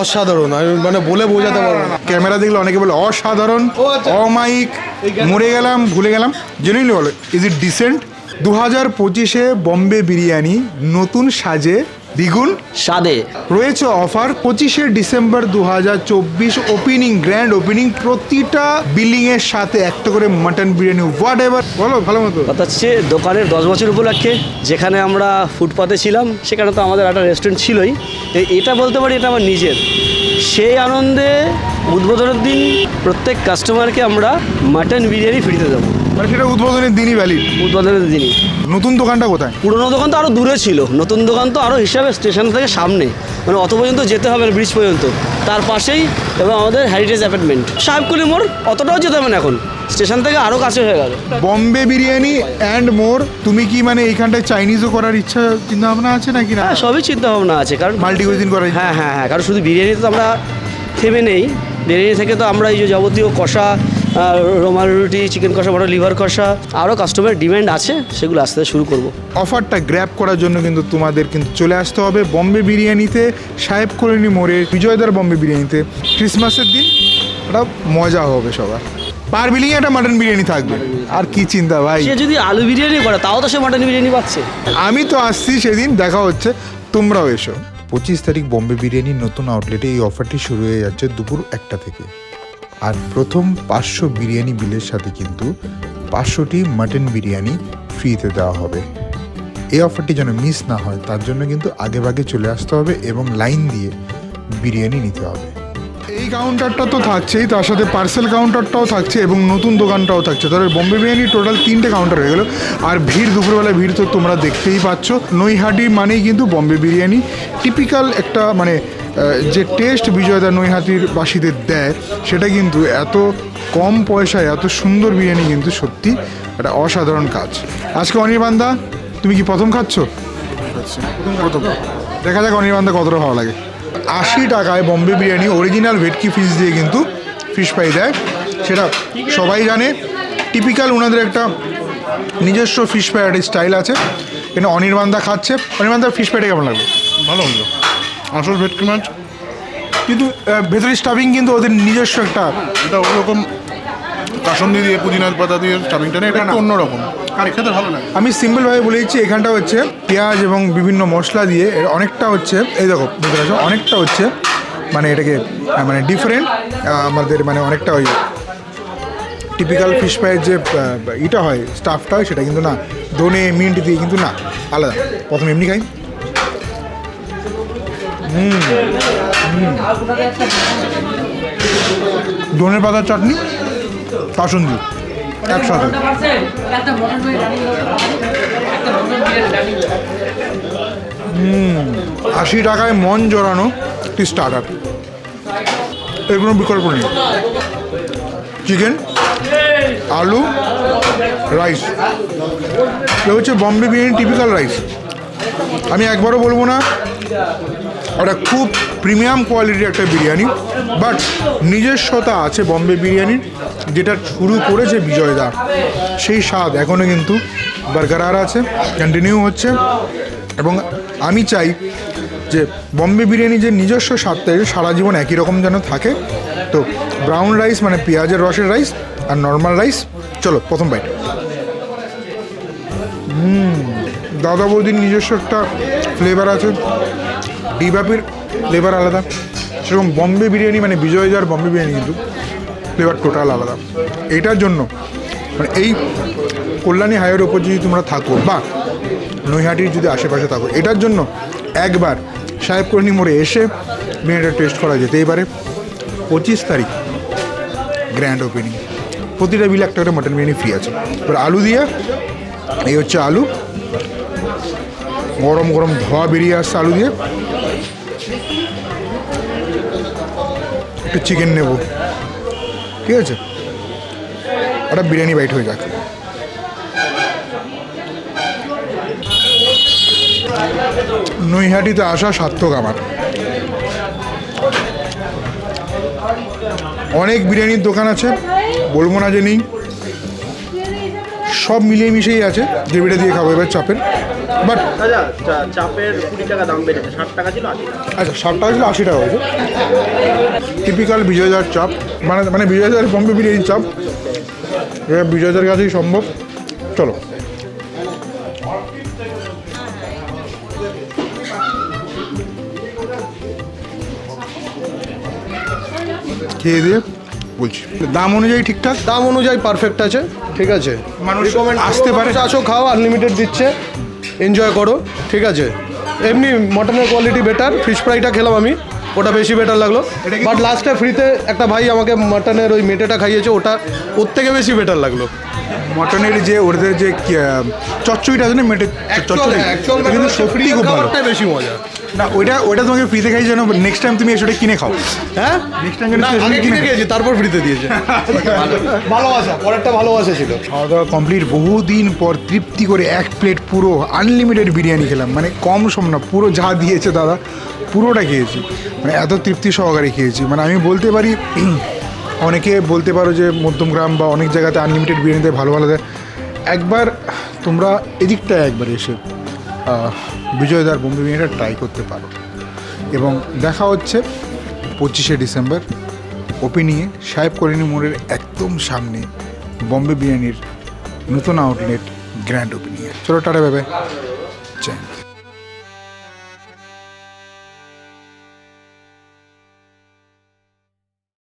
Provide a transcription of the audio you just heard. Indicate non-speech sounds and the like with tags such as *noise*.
অসাধারণ। আমি মানে বলে বোঝাতে পারব না। ক্যামেরা দেখলে অনেকে বলে অসাধারণ অমাইক মরে গেলাম ভুলে গেলাম। জেনুইনলি বলে ইজ ইট ডিসেন্ট দু হাজার পঁচিশে বম্বে বিরিয়ানি নতুন সাজে দ্বিগুণ। স্বাদে রয়েছে অফার পঁচিশে ডিসেম্বর দু হাজার চব্বিশ ওপেনিং গ্র্যান্ড ওপেনিং প্রতিটা বিল্ডিং এর সাথে একটা করে মাটন বিরিয়ানি হোয়াট এভার বলো ভালো মতো। কথা হচ্ছে দোকানের দশ বছর উপলক্ষে যেখানে আমরা ফুটপাতে ছিলাম সেখানে তো আমাদের একটা রেস্টুরেন্ট ছিলই। তো এটা বলতে পারি এটা আমার নিজের। সেই আনন্দে উদ্বোধনের দিন প্রত্যেক কাস্টমারকে আমরা মাটন বিরিয়ানি ফ্রিতে দেবো। মানে সেটা উদ্বোধনের দিনই ভ্যালিড উদ্বোধনের দিনই। নতুন দোকানটা কোথায়? পুরোনো দোকান তো আরও দূরে ছিল। নতুন দোকান তো আরও হিসাবে স্টেশন থেকে সামনে। মানে অত পর্যন্ত যেতে হবে না ব্রিজ পর্যন্ত। তার পাশেই এবং আমাদের হেরিটেজ অ্যাপার্টমেন্ট সাহেবকুলি মোড় অতটাও যেতে হবে না এখন। স্টেশন থেকে আরও কাছে হয়ে গেল। বম্বে বিরিয়ানি অ্যান্ড মোর তুমি কি মানে এইখানটায় চাইনিজও করার ইচ্ছা চিন্তা ভাবনা আছে নাকি না? হ্যাঁ সবই চিন্তা ভাবনা আছে কারণ মাল্টি কুইজিন করার ইচ্ছা? হ্যাঁ হ্যাঁ হ্যাঁ কারণ শুধু বিরিয়ানি তো আমরা থেমে নেই। বিরিয়ানি থেকে তো আমরা এই যে যাবতীয় কষা রুমাল রুটি চিকেন কষা বড় লিভার কষা আরও কাস্টমার ডিমান্ড আছে সেগুলো আস্তে শুরু করব। অফারটা গ্র্যাব করার জন্য কিন্তু তোমাদের কিন্তু চলে আসতে হবে বম্বে বিরিয়ানিতে সাহেব করিনি মোড়ে বিজয়দার বম্বে বিরিয়ানিতে ক্রিসমাসের দিন ওটা মজা হবে সবার। পার বিলিং একটা মাটন বিরিয়ানি থাকবে। আর কি চিন্তা ভাই? সে যদি আলু বিরিয়ানি করে তাও তো সে মাটন বিরিয়ানি পাচ্ছে। আমি তো আসছি সেদিন দেখা হচ্ছে তোমরাও এসো। পঁচিশ তারিখ বম্বে বিরিয়ানির নতুন আউটলেটে এই অফারটি শুরু হয়ে যাচ্ছে দুপুর একটা থেকে। আর প্রথম পাঁচশো বিরিয়ানি বিলের সাথে কিন্তু পাঁচশোটি মাটন বিরিয়ানি ফ্রিতে দেওয়া হবে। এই অফারটি যেন মিস না হয়, তার জন্য কিন্তু আগে ভাগে চলে আসতে হবে এবং লাইন দিয়ে বিরিয়ানি নিতে হবে। এই কাউন্টারটা তো থাকছেই, তার সাথে পার্সেল কাউন্টারটাও থাকছে এবং নতুন দোকানটাও থাকছে। তাহলে বম্বে বিরিয়ানি টোটাল তিনটে কাউন্টার হয়ে গেল। আর ভিড়, দুপুরবেলা ভিড় তো তোমরা দেখতেই পাচ্ছ। নৈহাটি মানেই কিন্তু বম্বে বিরিয়ানি। টিপিক্যাল একটা মানে যে টেস্ট বিজয়দা নৈহাটির বাসীদের দেয় সেটা কিন্তু এত কম পয়সায় এত সুন্দর বিরিয়ানি কিন্তু সত্যি একটা অসাধারণ কাজ। আজকে অনির্বান্ধা তুমি কি প্রথম খাচ্ছ? প্রথম দেখা যাক অনির্বান্ধা কতটা ভালো লাগে। আশি টাকায় বম্বে বিরিয়ানি অরিজিনাল ভেটকি ফিশ দিয়ে কিন্তু ফিশ ফ্রাই দেয়। সেটা সবাই জানে। টিপিক্যাল ওনাদের একটা নিজস্ব ফিশ ফ্রাই একটা স্টাইল আছে। এখানে অনির্বান্ধা খাচ্ছে। অনির্বান্ধা ফিশ ফ্রাইটা কেমন লাগবে ভালো হলো। আসল ভেটকি মাছ। কিন্তু আহ, ভেতরের স্টাফিং কিন্তু ওদের নিজস্ব একটা এটা ওরকম কাসন্দি দিয়ে পুদিনার পাতা দিয়ে স্টাফিংটা নেই এটা একটু অন্যরকম। খেতে ভালো লাগে। আমি সিম্পলভাবে বলে দিচ্ছি এখানটা হচ্ছে পেঁয়াজ এবং বিভিন্ন মশলা দিয়ে এর অনেকটা হচ্ছে এই দেখো বুঝতে পারছ অনেকটা হচ্ছে মানে এটাকে মানে ডিফারেন্ট আমাদের মানে অনেকটা ওই টিপিক্যাল ফিশ ফ্রাইয়ের যে ইটা হয় স্টাফটা হয় সেটা কিন্তু না ধনে মিন্ট দিয়ে কিন্তু না আলাদা। প্রথমে এমনি খাই। হুম। হুম। ধনের পাতার চাটনি কাসুন্দি একসাথে। আশি টাকায় মন জড়ানো একটি স্টার্টার এর কোনো বিকল্প নেই। চিকেন আলু রাইস এ হচ্ছে বম্বে বিরিয়ানি টিপিক্যাল রাইস আমি একবারও বলব না ওটা খুব প্রিমিয়াম কোয়ালিটির একটা বিরিয়ানি বাট নিজস্বতা আছে বম্বে বিরিয়ানির, যেটা শুরু করেছে বিজয়দা। সেই স্বাদ এখনও কিন্তু বার্গার আছে কন্টিনিউ হচ্ছে। এবং আমি চাই যে বম্বে বিরিয়ানি যে নিজস্ব স্বাদটা সারা জীবন একই রকম যেন থাকে। তো ব্রাউন রাইস মানে পেঁয়াজের রসের রাইস আর নর্মাল রাইস চলো প্রথম বাইট দাদা বৌদির নিজস্ব একটা ফ্লেভার আছে। ডিবাপির ফ্লেভার আলাদা। সেরকম বম্বে বিরিয়ানি মানে বিজয় বিজয়জার বম্বে বিরিয়ানি কিন্তু ফ্লেভার টোটাল আলাদা। এইটার জন্য মানে এই কল্যাণী হাইওয়ের ওপর যদি তোমরা থাকো বা নৈহাটির যদি আশেপাশে থাকো, এটার জন্য একবার সাহেবকর্ণী মোড়ে এসে বিরিয়ানিটা টেস্ট করা যেতেই পারে। পঁচিশ তারিখ গ্র্যান্ড ওপেনিং প্রতিটা বিলে একটা করে মটন বিরিয়ানি ফ্রি আছে। এবার আলু দিয়ে, এই হচ্ছে আলু। গরম গরম ধোয়া বেরিয়ে আসছে আলু দিয়ে। একটু চিকেন নেব। ঠিক আছে? একটা বিরিয়ানি বাইট হয়ে যাক। নৈহাটিতে আসা সার্থক আমার। অনেক বিরিয়ানির দোকান আছে, বলব না যে নেই। সব মিলিয়ে মিশেই আছে গ্রেভিটা দিয়ে খাব এবার চাপের। বাট আচ্ছা চাপের কুড়ি টাকা দাম বেড়েছে ষাট টাকা ছিল আশি টাকা। আচ্ছা ষাট টাকা ছিল আশি টাকা হয়েছে। টিপিক্যাল বিজয়দার চাপ মানে মানে বিজয়দার বম্বে বিরিয়ানি চাপ। এটা বিজয়দার কাছেই সম্ভব। চলো। খেয়ে দিয়ে বলছি। দাম অনুযায়ী ঠিকঠাক? দাম অনুযায়ী পারফেক্ট আছে ঠিক আছে। মানুষ আসতে পারে। আসো খাও আনলিমিটেড দিচ্ছে। এনজয় করো ঠিক আছে। এমনি মটনের কোয়ালিটি বেটার ফিশ ফ্রাইটা খেলাম আমি ওটা বেশি বেটার লাগল। বাট লাস্টে ফ্রিতে একটা ভাই আমাকে মটনের ওই মেটেটা খাইয়েছে ওটা ওর থেকে বেশি বেটার লাগল। মটনের যে ওদের যে চচ্চড়িটা আছে না মেটে চচ্চড়ি? কিন্তু সত্যি খুব ভালো। বেশি মজা। না ওইটা ওইটা তোমাকে ফ্রিতে খাই যেন নেক্সট টাইম তুমি এসে ওটা কিনে খাও। হ্যাঁ? Next time না, কিন্তু আগে কিনে খেয়েছি তারপর ফ্রিতে দিয়েছে। *laughs* ভালোবাসা পরেরটা ভালোবাসা ছিল। খাওয়া দাওয়া কমপ্লিট বহুদিন পর তৃপ্তি করে এক প্লেট পুরো আনলিমিটেড বিরিয়ানি খেলাম। মানে কম সম না পুরো যা দিয়েছে দাদা পুরোটা খেয়েছি। মানে এত তৃপ্তি সহকারে খেয়েছি। মানে আমি বলতে পারি *clears throat* অনেকে বলতে পারো যে মধ্যমগ্রাম বা অনেক জায়গাতে আনলিমিটেড বিরিয়ানি দেয় ভালো ভালো দেয়। একবার তোমরা এদিকটায় একবার এসে বিজয়দার বোম্বে বিরিয়ানিটা ট্রাই করতে পারো। এবং দেখা হচ্ছে পঁচিশে ডিসেম্বর। ওপেনিংয়ে সাহেব করিনি মোড়ের একদম সামনে বোম্বে বিরিয়ানির নতুন আউটলেট গ্র্যান্ড ওপেনিংয়ে চলো টাটা ভেবে চাই